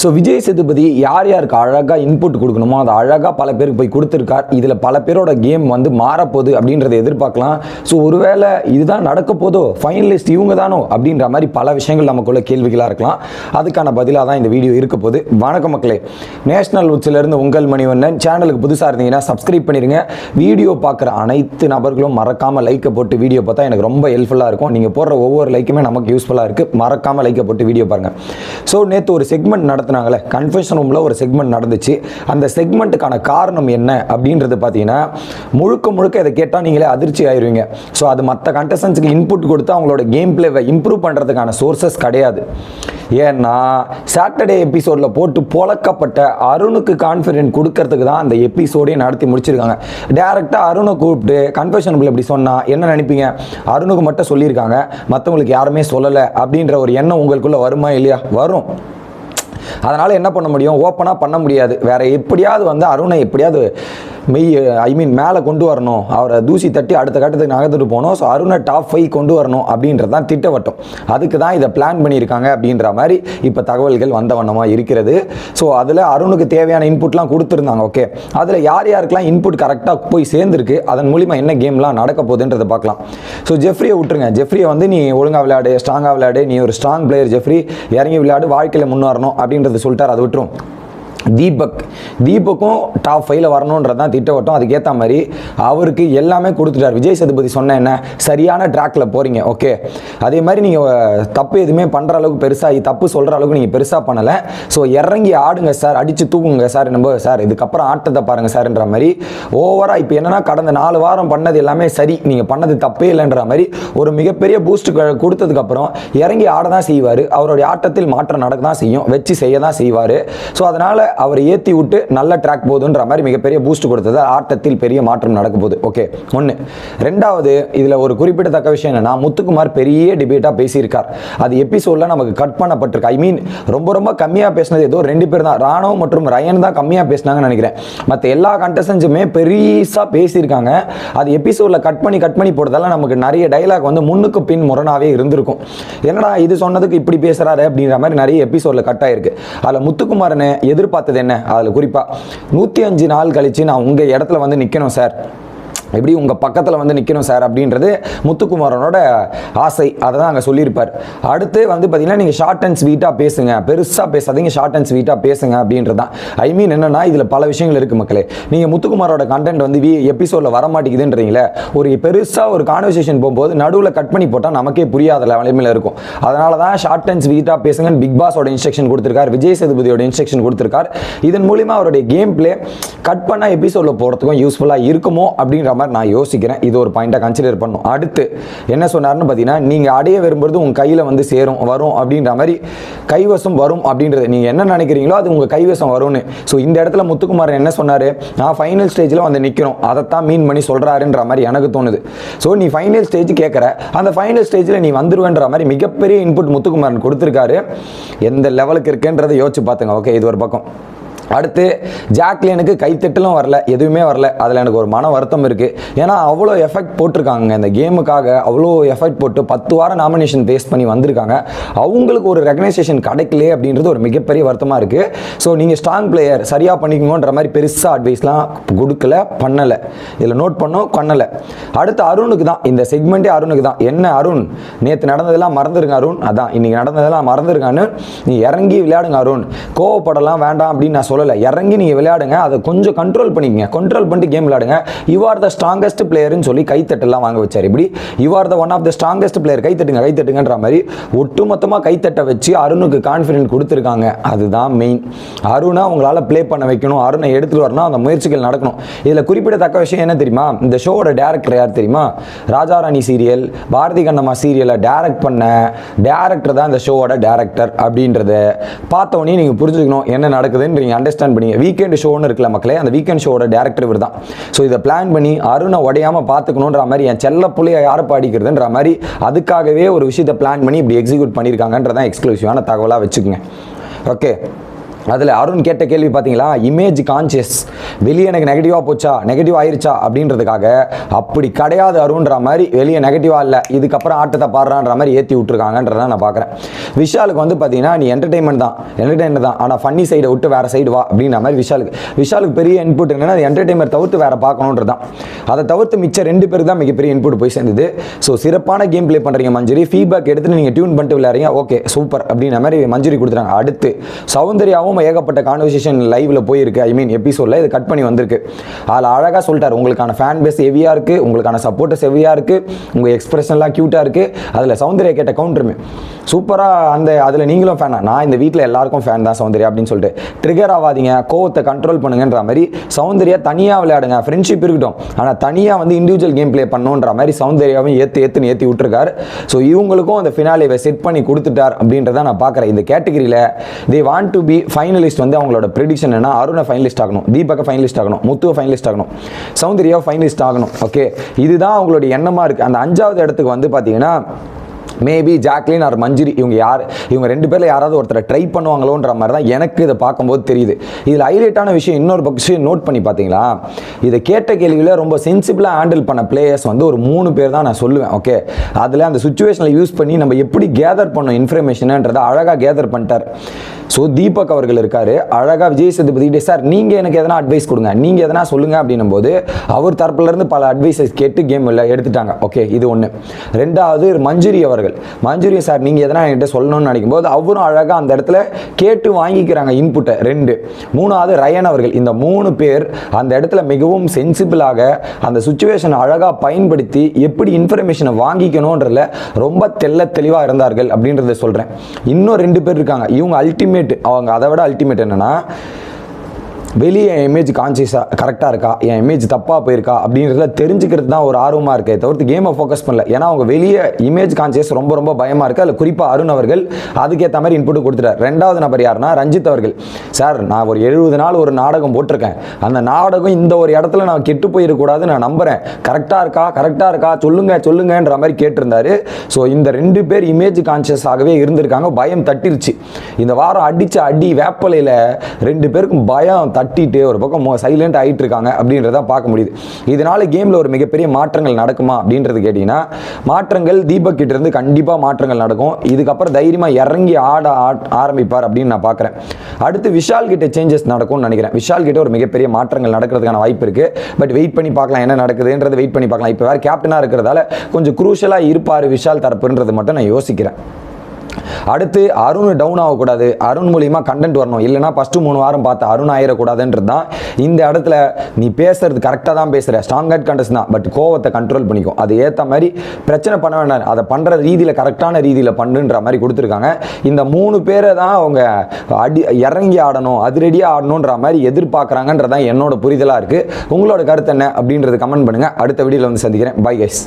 So Vijay Sethupathi யார் யாருக்கு அழகாக இன்புட் கொடுக்கணுமோ அதை அழகாக பல பேருக்கு போய் கொடுத்துருக்கார். இதில் பல பேரோட கேம் வந்து மாறப்போகுது அப்படின்றத எதிர்பார்க்கலாம். ஸோ ஒருவேளை இதுதான் நடக்க போதோ ஃபைனலிஸ்ட் இவங்க தானோ அப்படின்ற மாதிரி பல விஷயங்கள் நமக்குள்ள கேள்விகளாக இருக்கலாம். அதுக்கான பதிலாக தான் இந்த வீடியோ இருக்க போது வணக்க மக்களே. நேஷனல் உச்சிலிருந்து உங்கள் மணிவண்ணன். சேனலுக்கு புதுசாக இருந்தீங்கன்னா சப்ஸ்கிரைப் பண்ணிடுங்க வீடியோ பார்க்குற அனைத்து நபர்களும் மறக்காமல் லைக்கை போட்டு வீடியோ பார்த்தா எனக்கு ரொம்ப ஹெல்ப்ஃபுல்லாக இருக்கும். நீங்கள் போடுற ஒவ்வொரு லைக்குமே நமக்கு யூஸ்ஃபுல்லாக இருக்குது மறக்காமல் லைக்கை போட்டு வீடியோ பாருங்கள் ஸோ நேற்று ஒரு செக்மெண்ட் நடத்துனாங்களே கன்ஃபெஷன் ரூமில் ஒரு செக்மெண்ட் நடந்துச்சு. அந்த செக்மெண்ட்டுக்கான காரணம் என்ன அப்படின்றது பார்த்தீங்கன்னா முழுக்க முழுக்க இதை கேட்டால் நீங்களே அதிர்ச்சி ஆயிருவீங்க. ஸோ அது மற்ற கண்டஸ்டன்ஸுக்கு இன்புட் கொடுத்து அவங்களோட கேம் பிளேவை இம்ப்ரூவ் பண்ணுறதுக்கான சோர்சஸ் கிடையாது. ஏன்னா சாட்டர்டே எபிசோடில் போட்டு பொழக்கப்பட்ட அருணுக்கு கான்ஃபிடென்ட் கொடுக்கறதுக்கு தான் அந்த எபிசோடையும் நடத்தி முடிச்சிருக்காங்க. டேரெக்டாக அருணை கூப்பிட்டு கன்ஃபெஷன் இப்படி சொன்னால் என்ன நினைப்பீங்க? அருணுக்கு மட்டும் சொல்லியிருக்காங்க. மற்றவங்களுக்கு யாருமே சொல்லலை அப்படின்ற ஒரு எண்ணம் உங்களுக்குள்ளே வருமா இல்லையா? வரும். அதனால் என்ன பண்ண முடியும்? ஓப்பனாக பண்ண முடியாது. வேற எப்படியாவது வந்து அருணை எப்படியாவது மெய் ஐ மீன் மேலே கொண்டு வரணும். அவரை தூசி தட்டி அடுத்த கட்டத்துக்கு நகர்த்துட்டு போகணும். ஸோ அருணை டாப் ஃபைவ் கொண்டு வரணும் அப்படின்றது தான் திட்டவட்டம். அதுக்கு தான் இதை பிளான் பண்ணியிருக்காங்க அப்படின்ற மாதிரி இப்போ தகவல்கள் வந்த வண்ணமாக இருக்கிறது. ஸோ அதில் அருணுக்கு தேவையான இன்புட்லாம் கொடுத்துருந்தாங்க ஓகே அதில் யார் யாருக்கெல்லாம் இன்புட் கரெக்டாக போய் சேர்ந்துருக்கு அதன் மூலிமா என்ன கேம்லாம் நடக்க போகுதுன்றதை பார்க்கலாம். ஸோ ஜெஃப்ரியை விட்டுருங்க. ஜெஃப்ரியை வந்து நீ ஒழுங்காக விளையாடு ஸ்ட்ராங்காக விளையாடு. நீ ஒரு ஸ்ட்ராங் பிளேயர் ஜெஃப்ரி இறங்கி விளையாடு வாழ்க்கையில் முன்னேறணும் அப்படின்றத சொல்லிட்டார். அதை விட்டுரும். தீபக். தீபக்கும் டாப் ஃபைவ்ல வரணுன்றது தான் திட்டவட்டம். அதுக்கேற்ற மாதிரி அவருக்கு எல்லாமே கொடுத்துட்டார். விஜய் சதுபதி சொன்ன என்ன? சரியான ட்ராக்ல போறீங்க ஓகே அதே மாதிரி நீங்கள் தப்பு எதுவுமே பண்ணுற அளவுக்கு பெருசாக தப்பு சொல்கிற அளவுக்கு நீங்கள் பெருசாக பண்ணலை. ஸோ இறங்கி ஆடுங்க சார் அடித்து தூக்குங்க சார் நம்ம சார் இதுக்கப்புறம் ஆட்டத்தை பாருங்க சார்ன்ற மாதிரி. ஓவராக இப்போ என்னன்னா கடந்த நாலு வாரம் பண்ணது எல்லாமே சரி. நீங்கள் பண்ணது தப்பே இல்லைன்ற மாதிரி ஒரு மிகப்பெரிய பூஸ்ட் கொடுத்ததுக்கப்புறம் இறங்கி ஆட தான் செய்வார். அவருடைய ஆட்டத்தில் மாற்றம் நடக்க தான் செய்யும். வச்சு செய்ய தான் செய்வார். ஸோ அதனால் அவர் ஏற்றி விட்டு நல்ல ட்ராக் போகுதுன்ற மாதிரி மிகப்பெரிய பூஸ்ட் கொடுத்தது. ஆட்டத்தில் பெரிய மாற்றம் நடக்க போகுது. ஓகே ஒன்று ரெண்டாவது இதில் ஒரு குறிப்பிடத்தக்க விஷயம் என்னன்னா முத்துக்குமார் பெரிய டிபேட்டாக பேசியிருக்கார். அது எபிசோடில் நமக்கு கட் பண்ணப்பட்டிருக்கு. ஐ மீன் ரொம்ப ரொம்ப கம்மியாக பேசினது ஏதோ ரெண்டு பேர் தான். ராணவ் மற்றும் ரயன் தான் கம்மியாக பேசினாங்கன்னு நினைக்கிறேன். மற்ற எல்லா கண்டஸ்டன்ஸுமே பெருசாக பேசியிருக்காங்க. அது எபிசோடில் கட் பண்ணி கட் பண்ணி போடுறதால நமக்கு நிறைய டைலாக் வந்து முன்னுக்கு பின் முரணாகவே இருந்திருக்கும். என்னடா இது சொன்னதுக்கு இப்படி பேசுகிறாரு அப்படின்ற மாதிரி நிறைய எபிசோடில் கட் ஆயிருக்கு. அதில் முத்துக்குமாரனை எதிர்பார்த்தது என்ன? அதில் குறிப்பாக நூற்றி அஞ்சு நாள் கழிச்சு நான் உங்கள் இடத்துல வந்து நிற்கணும் சார் எப்படி உங்கள் பக்கத்தில் வந்து நிற்கணும் சார் அப்படின்றது முத்துக்குமாரனோட ஆசை. அதை தான் அங்கே சொல்லியிருப்பார். அடுத்து வந்து பார்த்தீங்கன்னா நீங்கள் ஷார்ட் அண்ட் ஸ்வீட்டாக பேசுங்க. பெருசாக பேசாதீங்க. ஷார்ட் அண்ட் ஸ்வீட்டாக பேசுங்க அப்படின்றது தான் ஐ மீன் என்னென்னா இதில் பல விஷயங்கள் இருக்குது மக்களே. நீங்கள் முத்துக்குமாரோட கண்டென்ட் வந்து வி எபிசோடில் வரமாட்டேங்குதுன்றீங்களே ஒரு பெருசாக ஒரு கான்வர்சேஷன் போகும்போது நடுவில் கட் பண்ணி போட்டால் நமக்கே புரியாத நிலைமையில் இருக்கும். அதனால தான் ஷார்ட் அண்ட் ஸ்வீட்டாக பேசுங்கன்னு பிக் பாஸோட இன்ஸ்ட்ரக்ஷன் கொடுத்துருக்கார். விஜய் சேதுபதியோட இன்ஸ்ட்ரக்ஷன் கொடுத்துருக்கார். இதன் மூலிமா அவருடைய கேம் பிளே கட் பண்ண எபிசோடில் போகிறதுக்கும் யூஸ்ஃபுல்லாக இருக்குமோ அப்படின்ற மாதிரி நான் யோசிக்கிறேன் இது ஒரு பாயிண்ட்டாக கன்சிடர் பண்ணும். அடுத்து என்ன சொன்னார்னு பார்த்தீங்கன்னா நீங்கள் அடைய விரும்புறது உங்கள் கையில் வந்து சேரும் வரும் அப்படின்ற மாதிரி கைவசம் வரும் அப்படின்றது. நீங்கள் என்ன நினைக்கிறீங்களோ அது உங்கள் கைவசம் வரும்னு. ஸோ இந்த இடத்துல முத்துக்குமார் என்ன சொன்னார்? நான் ஃபைனல் ஸ்டேஜில் வந்து நிற்கிறோம் அதைத்தான் மீன் பண்ணி சொல்கிறாருன்ற மாதிரி எனக்கு தோணுது. ஸோ நீ ஃபைனல் ஸ்டேஜ் கேட்குற அந்த ஃபைனல் ஸ்டேஜில் நீ வந்துருவேன்ற மாதிரி மிகப்பெரிய இன்புட் முத்துக்குமாரன் கொடுத்துருக்காரு. எந்த லெவலுக்கு இருக்குன்றதை யோசிச்சு பார்த்துங்க. ஓகே இது ஒரு பக்கம். அடுத்து ஜாக்லினுக்கு கைத்தட்டலும் வரல எதுவுமே வரல. அதில் எனக்கு ஒரு மன வருத்தம் இருக்குது ஏன்னா அவ்வளோ எஃபெக்ட் போட்டிருக்காங்க இந்த கேமுக்காக அவ்வளோ எஃபெக்ட் போட்டு பத்து வாரம் நாமினேஷன் ஃபேஸ் பண்ணி வந்திருக்காங்க. அவங்களுக்கு ஒரு ரெகனைசேஷன் கிடைக்கல அப்படின்றது ஒரு மிகப்பெரிய வருத்தமாக இருக்குது ஸோ நீங்கள் ஸ்ட்ராங் பிளேயர் சரியாக பண்ணிக்கோங்கன்ற மாதிரி பெருசாக அட்வைஸ்லாம் கொடுக்கல பண்ணலை. இதில் நோட் பண்ணோம் பண்ணலை. அடுத்து அருணுக்கு தான். இந்த செக்மெண்ட்டே அருணுக்கு தான். என்ன அருண்? நேற்று நடந்ததெல்லாம் மறந்துருங்க அருண். அதான் இன்றைக்கி நடந்ததெல்லாம் மறந்துருக்கான்னு நீ இறங்கி விளையாடுங்க அருண். கோவப்படலாம் வேண்டாம் அப்படின்னு நான் சொல்லலை. இறங்கி நீங்கள் விளையாடுங்க. அதை கொஞ்சம் கண்ட்ரோல் பண்ணிக்கங்க. கண்ட்ரோல் பண்ணிட்டு கேம் விளையாடுங்க. யூ ஆர் த ஸ்ட்ராங்கஸ்ட் பிளேயர்னு சொல்லி கைத்தட்டெல்லாம் வாங்க வச்சார். இப்படி you are the one of the strongest player கைத்தட்டுங்க கைத்தட்டுங்கன்ற மாதிரி ஒட்டுமொத்தமாக கைத்தட்ட வச்சு அருணுக்கு கான்ஃபிடென்ட் கொடுத்துருக்காங்க. அதுதான் மெயின் அருணை உங்களால் ப்ளே பண்ண வைக்கணும். அருணை எடுத்துகிட்டு வரணும். அந்த முயற்சிகள் நடக்கணும். இதில் குறிப்பிடத்தக்க விஷயம் என்ன தெரியுமா? இந்த ஷோவோட டேரக்டர் யார் தெரியுமா? ராஜாராணி சீரியல் பாரதி கண்ணம்மா சீரியலை டேரக்ட் பண்ண டேரக்டர் தான் இந்த ஷோவோட டேரக்டர் அப்படின்றத பார்த்த உடனே நீங்கள் புரிஞ்சுக்கணும் என்ன நடக்குதுன்றீங்க அண்டர்ஸ்டாண்ட் பண்ணி வீக்கெண்ட் ஷோன்னு இருக்கல மக்களே அந்த வீக்கெண்ட் ஷோட டேரக்டர் இவர் தான் ஸோ இதை பிளான் பண்ணி அருணை உடையாமல் பார்த்துக்கணுன்ற மாதிரி என் செல்ல புள்ளையை யாரை பாடிக்கிறதுன்ற மாதிரி அதுக்காகவே ஒரு விஷயத்தை பிளான் பண்ணி இப்படி எக்ஸிக்யூட் பண்ணியிருக்காங்கன்றதான் எக்ஸ்க்ளூசிவான தகவலாக வச்சுக்கோங்க. ஓகே அதில் அருண் கேட்ட கேள்வி பார்த்தீங்களா இமேஜ் கான்சியஸ் வெளியே எனக்கு நெகட்டிவாக போச்சா? நெகட்டிவ் ஆயிருச்சா? அப்படின்றதுக்காக அப்படி கிடையாது அருண்ன்ற மாதிரி வெளியே நெகட்டிவாக இல்லை. இதுக்கப்புறம் ஆட்டத்தை பாடுறான்ற மாதிரி ஏற்றி விட்டுருக்காங்கன்றத நான் பார்க்குறேன் விஷாலுக்கு வந்து பார்த்தீங்கன்னா நீ என்டர்டைன்மெண்ட் தான். என்டர்டைன்மெண்ட் தான். ஆனால் ஃபன்னி சைடை விட்டு வேறு சைடு வா. அப்படின்ற மாதிரி விஷாலுக்கு விஷாலுக்கு பெரிய இன்புட் என்னென்னா அது என்டர்டைன்மெண்ட் தவிர்த்து வேறு பார்க்கணுன்றது தான். அதை தவிர்த்து மிச்சம் ரெண்டு பேருக்கு தான் மிகப்பெரிய இன்புட் போய் சேர்ந்தது. ஸோ சிறப்பான கேம் ப்ளே பண்ணுறீங்க மஞ்சுரி. ஃபீட்பேக் எடுத்து நீங்கள் டியூன் பண்ணிட்டு விளையாடுறீங்க. ஓகே சூப்பர் அப்படின்ற மாதிரி மஞ்சுரி கொடுத்துறாங்க அடுத்து சௌந்தர்யாவும் ஏகப்பட்ட கான்வர்சேஷன் லைவ்ல போயிருக்கு. ஐ மீன் எபிசோடில் இது கட் பண்ணி வந்திருக்கு. அதில் அழகாக சொல்லிட்டார். உங்களுக்கான ஃபேன் பேஸ் ஹெவியாக இருக்குது உங்களுக்கான சப்போர்ட்டர்ஸ் ஹெவியாக இருக்குது உங்கள் எக்ஸ்பிரஷன்லாம் க்யூட்டாக இருக்குது அதில் சௌந்தர்யா கேட்ட கவுண்டருமே சூப்பராக அந்த அதில் நீங்களும் ஃபேனா நான் இந்த வீட்டில் எல்லாருக்கும் ஃபேன் தான் சௌந்தர்யா அப்படின்னு சொல்லிட்டு. ட்ரிகர் ஆகாதீங்க. கோவத்தை கண்ட்ரோல் பண்ணுங்கன்ற மாதிரி சௌந்தர்யா தனியாக விளையாடுங்க. ஃப்ரெண்ட்ஷிப் இருக்கட்டும். ஆனால் தனியாக வந்து இண்டிவிஜுவல் கேம் ப்ளே பண்ணுன்ற மாதிரி சௌந்தர்யாவும் ஏற்று ஏற்றுன்னு ஏற்றி விட்டுருக்காரு. ஸோ இவங்களுக்கும் அந்த ஃபினாலேவை செட் பண்ணி கொடுத்துட்டார் அப்படின்றத நான் பார்க்குறேன் இந்த கேட்டகரியில் they want to be fine finalist வந்து அவங்களோட ப்ரிடிக்ஷன் என்ன அருணை ஃபைனலிஸ்ட் ஆகணும் தீபக்கை ஃபைனலிஸ்ட் ஆகணும் முத்துவை ஃபைனலிஸ்ட் ஆகணும் சௌந்தர்யா ஃபைனலிஸ்ட் ஆகணும் ஓகே இதுதான் அவங்களுடைய எண்ணமாக இருக்குது அந்த அஞ்சாவது இடத்துக்கு வந்து பார்த்தீங்கன்னா மேபி ஜாக்லின் ஆர் மஞ்சுரி இவங்க யார் இவங்க ரெண்டு பேரில் யாராவது ஒருத்தரை ட்ரை பண்ணுவாங்களோன்ற மாதிரி தான் எனக்கு இதை பார்க்கும்போது தெரியுது. இதில் ஹைலைட்டான விஷயம் இன்னொரு பக்கம் நோட் பண்ணி பார்த்தீங்களா இதை கேட்ட கேள்வியில் ரொம்ப சென்சிபிளாக ஹேண்டில் பண்ண பிளேயர்ஸ் வந்து ஒரு மூணு பேர் தான் நான் சொல்லுவேன் ஓகே அதில் அந்த சுச்சுவேஷனில் யூஸ் பண்ணி நம்ம எப்படி கேதர் பண்ணோம் இன்ஃபர்மேஷனுன்றதை அழகாக கேதர் பண்ணிட்டார். ஸோ தீபக் அவர்கள் இருக்காரு. அழகாக விஜய் சேதுபதி சார் நீங்கள் எனக்கு எதனா அட்வைஸ் கொடுங்க. நீங்கள் எதனா சொல்லுங்க அப்படின்னும் போது அவர் தரப்புலேருந்து பல அட்வைசஸ் கேட்டு கேம் எடுத்துட்டாங்க. ஓகே இது ஒன்று ரெண்டாவது மஞ்சுரி அவர்கள். மஞ்சுரி சார் நீங்கள் எதனா என்கிட்ட சொல்லணும்னு நினைக்கும் போது அவரும் அழகாக அந்த இடத்துல கேட்டு வாங்கிக்கிறாங்க இன்புட்டை ரெண்டு. மூணாவது ரயன் அவர்கள். இந்த மூணு பேர் அந்த இடத்துல மிகவும் சென்சிபிளாக அந்த சுச்சுவேஷனை அழகாக பயன்படுத்தி எப்படி இன்ஃபர்மேஷனை வாங்கிக்கணுன்றதுல ரொம்ப தெல்ல தெளிவாக இருந்தார்கள் அப்படின்றத சொல்கிறேன் இன்னும் ரெண்டு பேர் இருக்காங்க. இவங்க அல்டிமேட் அவங்க அதை விட அல்டிமேட் என்னென்னா வெளியே என் இமேஜ் கான்சியஸாக கரெக்டாக இருக்கா? என் இமேஜ் தப்பாக போயிருக்கா? அப்படின்றத தெரிஞ்சுக்கிறது தான் ஒரு ஆர்வமாக இருக்கே தவிர்த்து கேமை ஃபோக்கஸ் பண்ணல. ஏன்னா அவங்க வெளியே இமேஜ் கான்சியஸ் ரொம்ப ரொம்ப பயமாக இருக்குது அதில் குறிப்பாக அருண் அவர்கள் அதுக்கேற்ற மாதிரி இன்புட் கொடுத்துட்டார். ரெண்டாவது நபர் யாருன்னா ரஞ்சித் அவர்கள். சார் நான் ஒரு எழுபது நாள் ஒரு நாடகம் போட்டிருக்கேன். அந்த நாடகம் இந்த ஒரு இடத்துல நான் கெட்டு போயிடக்கூடாதுன்னு நான் நம்புகிறேன் கரெக்டாக இருக்கா? கரெக்டாக இருக்கா? சொல்லுங்க சொல்லுங்கன்ற மாதிரி கேட்டிருந்தாரு. ஸோ இந்த ரெண்டு பேர் இமேஜ் கான்சியஸ் ஆகவே இருந்திருக்காங்க. பயம் தட்டிருச்சு. இந்த வாரம் அடித்த அடி வேப்பலையில் ரெண்டு பேருக்கும் பயம் தட்டிட்டு ஒரு பக்கம் சைலண்ட் ஆகிட்டு இருக்காங்க அப்படின்றத பார்க்க முடியுது. இதனால கேமில் ஒரு மிகப்பெரிய மாற்றங்கள் நடக்குமா அப்படின்றது கேட்டிங்கன்னா மாற்றங்கள் தீபக் கிட்டேருந்து கண்டிப்பாக மாற்றங்கள் நடக்கும். இதுக்கப்புறம் தைரியமாக இறங்கி ஆட ஆட்- ஆரம்பிப்பார் அப்படின்னு நான் பார்க்குறேன். அடுத்து விஷால் கிட்ட சேஞ்சஸ் நடக்கும்னு நினைக்கிறேன். விஷால் கிட்ட ஒரு மிகப்பெரிய மாற்றங்கள் நடக்கிறதுக்கான வாய்ப்பு இருக்குது பட் வெயிட் பண்ணி பார்க்கலாம் என்ன நடக்குதுன்றது வெயிட் பண்ணி பார்க்கலாம். இப்போ வேறு கேப்டனாக இருக்கிறதால கொஞ்சம் குரூஷலாக இருப்பார் விஷால் தரப்புன்றது மட்டும் நான் யோசிக்கிறேன். அடுத்து அருண் டவுன் ஆகக்கூடாது. அருண் மூலியமாக கண்டென்ட் வரணும். இல்லைனா ஃபஸ்ட்டு மூணு வாரம் பார்த்து அருண் ஆயிடக்கூடாதுன்றது தான். இந்த இடத்துல நீ பேசுறது கரெக்டாக தான் பேசுகிற ஸ்ட்ராங் ஹேட் கண்டஸ்ட் தான். பட் கோவத்தை கண்ட்ரோல் பண்ணிக்கும் அது ஏற்ற மாதிரி பிரச்சனை பண்ண வேண்டாம் அதை பண்ணுற ரீதியில் கரெக்டான ரீதியில் பண்ணுன்ற மாதிரி கொடுத்துருக்காங்க. இந்த மூணு பேரை தான் அவங்க அடி இறங்கி ஆடணும் அதிரடியாக ஆடணுன்ற மாதிரி எதிர்பார்க்குறாங்கன்றதான் என்னோட புரிதலாக இருக்குது உங்களோட கருத்து என்ன அப்படின்றது கமெண்ட் பண்ணுங்கள் அடுத்த வீடியோவில் வந்து சந்திக்கிறேன். Bye guys